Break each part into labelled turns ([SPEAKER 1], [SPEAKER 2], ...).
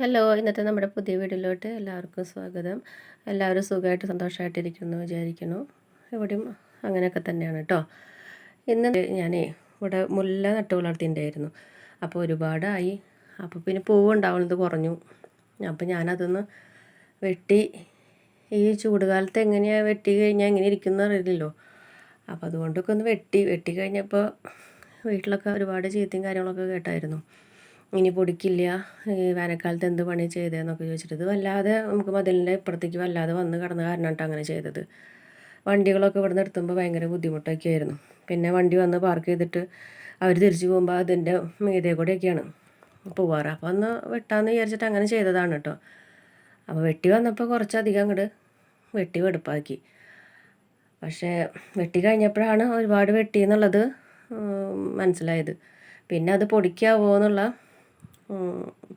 [SPEAKER 1] Hello ഇന്നത്തെ നമ്മുടെ പുതിയ വീഡിയോയിലോട്ട് എല്ലാവർക്കും സ്വാഗതം. എല്ലാവരും സുഖമായിട്ട് സന്തോഷമായിട്ടിരിക്കുന്നു വിചാരിക്കുന്നു. ഇവിടെയും അങ്ങനെയൊക്കെ തന്നെയാണ് കേട്ടോ ഇന്ന് ഞാൻ ഇവിടെ മുല്ല നട്ട് വളർത്തിയിട്ടുണ്ടായിരുന്നു. അപ്പോൾ ഒരുപാടായി. അപ്പോൾ പിന്നെ പൂവ് കുറഞ്ഞു. അപ്പോൾ ഞാനതൊന്ന് വെട്ടി ഈ ചൂടുകാലത്ത് എങ്ങനെയാണ് വെട്ടി കഴിഞ്ഞാൽ എങ്ങനെ ഇരിക്കുന്ന അറിയില്ലല്ലോ. അപ്പോൾ അതുകൊണ്ടൊക്കെ ഒന്ന് വെട്ടി. വെട്ടി കഴിഞ്ഞപ്പോൾ വീട്ടിലൊക്കെ ഒരുപാട് ചീത്തയും കാര്യങ്ങളൊക്കെ കേട്ടായിരുന്നു. ഇനി പൊടിക്കില്ല വേനൽക്കാലത്ത് എന്ത് പണി ചെയ്തതെന്നൊക്കെ ചോദിച്ചിട്ട് ഇത് വല്ലാതെ നമുക്ക് മതിലിന്റെ ഇപ്പുറത്തേക്ക് വല്ലാതെ വന്ന് കിടന്ന കാരണമായിട്ട് അങ്ങനെ ചെയ്തത്. വണ്ടികളൊക്കെ ഇവിടെ നിർത്തുമ്പോൾ ഭയങ്കര ബുദ്ധിമുട്ടൊക്കെ ആയിരുന്നു പിന്നെ വണ്ടി വന്ന് പാർക്ക് ചെയ്തിട്ട് അവർ തിരിച്ചു പോകുമ്പോൾ അതിന്റെ മീതേ കൂടെയൊക്കെയാണ് പോവാറ്. അപ്പോൾ ഒന്ന് വെട്ടാമെന്ന് വിചാരിച്ചിട്ട് അങ്ങനെ ചെയ്തതാണ് കേട്ടോ അപ്പോൾ വെട്ടി വന്നപ്പോൾ കുറച്ചധികം അങ്ങോട്ട് വെട്ടി വെടുപ്പാക്കി. പക്ഷേ വെട്ടി കഴിഞ്ഞപ്പോഴാണ് ഒരുപാട് വെട്ടി എന്നുള്ളത് മനസ്സിലായത്. പിന്നെ അത് പൊടിക്കാവോ എന്നുള്ള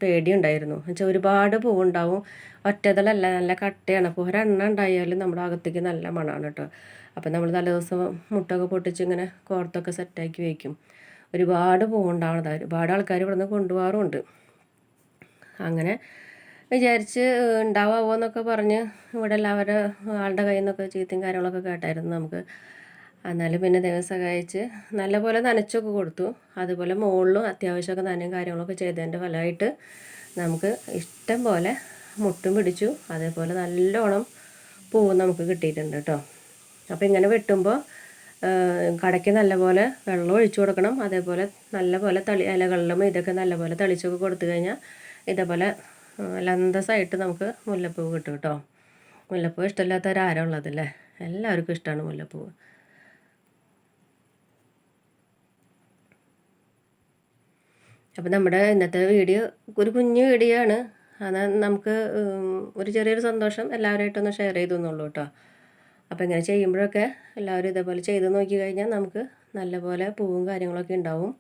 [SPEAKER 1] പേടിയുണ്ടായിരുന്നു. എന്നുവെച്ചാൽ ഒരുപാട് പൂവുണ്ടാവും. ഒറ്റതലല്ല നല്ല കട്ടയാണ്. അപ്പോൾ ഒരെണ്ണ ഉണ്ടായാലും നമ്മുടെ അകത്തേക്ക് നല്ല മണമാണ് കേട്ടോ. അപ്പോൾ നമ്മൾ തലേദിവസം മുട്ടൊക്കെ പൊട്ടിച്ച് ഇങ്ങനെ കോർത്തൊക്കെ സെറ്റാക്കി വയ്ക്കും ഒരുപാട് പൂവുണ്ടാവണത് ഒരുപാട് ആൾക്കാർ ഇവിടെ നിന്ന് കൊണ്ടുപോകാറുമുണ്ട്. അങ്ങനെ വിചാരിച്ച് ഉണ്ടാവാമോ എന്നൊക്കെ പറഞ്ഞ് ഇവിടെ എല്ലാവരും ആളുടെ കയ്യിൽ നിന്നൊക്കെ ചീത്തയും കാര്യങ്ങളൊക്കെ കേട്ടായിരുന്നു നമുക്ക്. എന്നാലും പിന്നെ ദൈവം സഹായിച്ച് നല്ലപോലെ നനച്ചൊക്കെ കൊടുത്തു. അതുപോലെ മുകളിലും അത്യാവശ്യമൊക്കെ നനയും കാര്യങ്ങളൊക്കെ ചെയ്തതിന്റെ ഫലമായിട്ട് നമുക്ക് ഇഷ്ടം പോലെ മുട്ടും പിടിച്ചു. അതേപോലെ നല്ലോണം പൂവും നമുക്ക് കിട്ടിയിട്ടുണ്ട് കേട്ടോ. അപ്പോൾ ഇങ്ങനെ വെട്ടുമ്പോൾ കടയ്ക്ക് നല്ലപോലെ വെള്ളം ഒഴിച്ചു കൊടുക്കണം. അതേപോലെ നല്ലപോലെ തളി ഇലകളിലും ഇതൊക്കെ നല്ലപോലെ തളിച്ചൊക്കെ കൊടുത്തു കഴിഞ്ഞാൽ ഇതേപോലെ ലന്തസായിട്ട് നമുക്ക് മുല്ലപ്പൂവ് കിട്ടും കേട്ടോ. മുല്ലപ്പൂ ഇഷ്ടമില്ലാത്തവരാരും ഉള്ളതല്ലേ? എല്ലാവർക്കും ഇഷ്ടമാണ് മുല്ലപ്പൂവ്. അപ്പോൾ നമ്മുടെ ഇന്നത്തെ വീഡിയോ ഒരു കുഞ്ഞു വീഡിയോ ആണ്. അത് നമുക്ക് ഒരു ചെറിയൊരു സന്തോഷം എല്ലാവരുമായിട്ടൊന്ന് ഷെയർ ചെയ്തു എന്നുള്ളൂ കേട്ടോ അപ്പോൾ ഇങ്ങനെ ചെയ്യുമ്പോഴൊക്കെ എല്ലാവരും ഇതേപോലെ ചെയ്ത് നോക്കി കഴിഞ്ഞാൽ നമുക്ക് നല്ലപോലെ പൂവും കാര്യങ്ങളൊക്കെ ഉണ്ടാവും.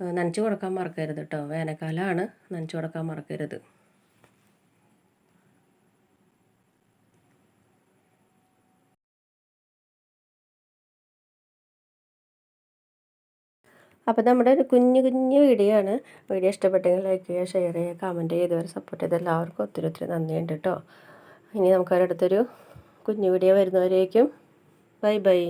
[SPEAKER 1] നനച്ച് കൊടുക്കാൻ മറക്കരുത് കേട്ടോ വേനൽക്കാലമാണ് നനച്ച് കൊടുക്കാൻ മറക്കരുത്. അപ്പോൾ നമ്മുടെ ഒരു കുഞ്ഞു കുഞ്ഞു വീഡിയോ ആണ്. വീഡിയോ ഇഷ്ടപ്പെട്ടെങ്കിൽ ലൈക്ക് ചെയ്യുക ഷെയർ ചെയ്യുക കമന്റ് ചെയ്തവർ സപ്പോർട്ട് ചെയ്ത എല്ലാവർക്കും ഒത്തിരി ഒത്തിരി നന്ദിയുണ്ട് കേട്ടോ ഇനി നമുക്കൊരിടത്തൊരു കുഞ്ഞു വീഡിയോ വരുന്നവരേക്കും. Bye bye